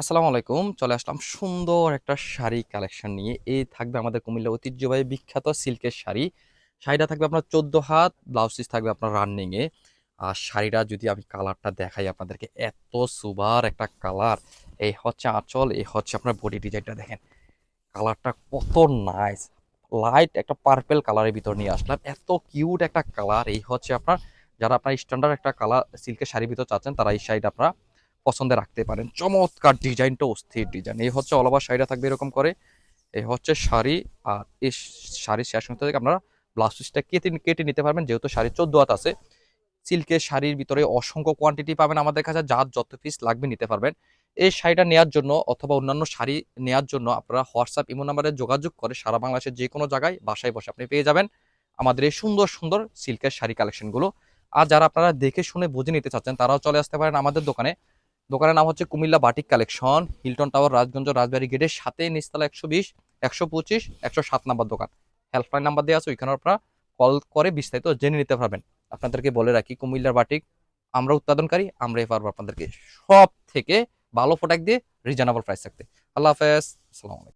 আসসালামু আলাইকুম। চলে আসলাম সুন্দর একটা শাড়ি কালেকশন নিয়ে। এই থাকবে আমাদের কুমিল্লা ঐতিহ্যবাহী বিখ্যাত সিল্কের শাড়ি। শাড়িটা থাকবে আপনার চোদ্দ হাত ব্লাউজ পিস থাকবে আপনার রানিংয়ে আর শাড়িটা যদি আমি কালারটা দেখাই আপনাদেরকে, এত সুবার একটা কালার এই হচ্ছে আঁচল, এই হচ্ছে আপনার বডি ডিজাইনটা দেখেন। কালারটা কত নাইস লাইট একটা পার্পেল কালারের ভিতর নিয়ে আসলাম। এত কিউট একটা কালার এই হচ্ছে আপনার, যারা আপনার স্ট্যান্ডার্ড একটা কালার সিল্কের শাড়ির ভিতর চাচ্ছেন, তারা এই শাড়িটা আপনারা পছন্দে রাখতে পারেন। চমৎকার ডিজাইনটা অস্থির ডিজাইন। এই হচ্ছে অল ওভার শাড়িটা থাকবে এরকম করে। এই হচ্ছে শাড়ি আর এই শাড়ির শেষ মধ্যে থেকে আপনারা ব্লাউজ পিসটা কেটে কেটে নিতে পারবেন। যেহেতু শাড়ি চোদ্দ হাত আছে সিল্কের শাড়ির ভিতরে অসংখ্য কোয়ান্টিটি পাবেন আমাদের কাছে। যার যত পিস লাগবে নিতে পারবেন। এই শাড়িটা নেওয়ার জন্য অথবা অন্যান্য শাড়ি নেওয়ার জন্য আপনারা হোয়াটসঅ্যাপ, ইমো নাম্বারে যোগাযোগ করে সারা বাংলাদেশের যে কোনো জায়গায় বাসায় বসে আপনি পেয়ে যাবেন আমাদের এই সুন্দর সুন্দর সিল্কের শাড়ি কালেকশনগুলো আর যারা আপনারা দেখে শুনে বুঝে নিতে চাচ্ছেন, তারাও চলে আসতে পারেন আমাদের দোকানে। দোকানের নাম হচ্ছে Comilla batik collection. Hilton tower, Rajganj, Rajbari গেটের সাথে নিচতলা একশো বিশ, একশো পঁচিশ, একশো সাত নাম্বার দোকান। হেল্পলাইন নাম্বার দেওয়া আছে, ওইখানে আপনারা কল করে বিস্তারিত জেনে নিতে পারবেন। আপনাদেরকে বলে রাখি, কুমিল্লার বাটিক, আমরা উৎপাদনকারী আমরাই পারব আপনাদেরকে সব থেকে ভালো প্রোডাক্ট দিয়ে রিজনেবল প্রাইস থাকতে। আল্লাহ হাফেজ, আসসালামু আলাইকুম।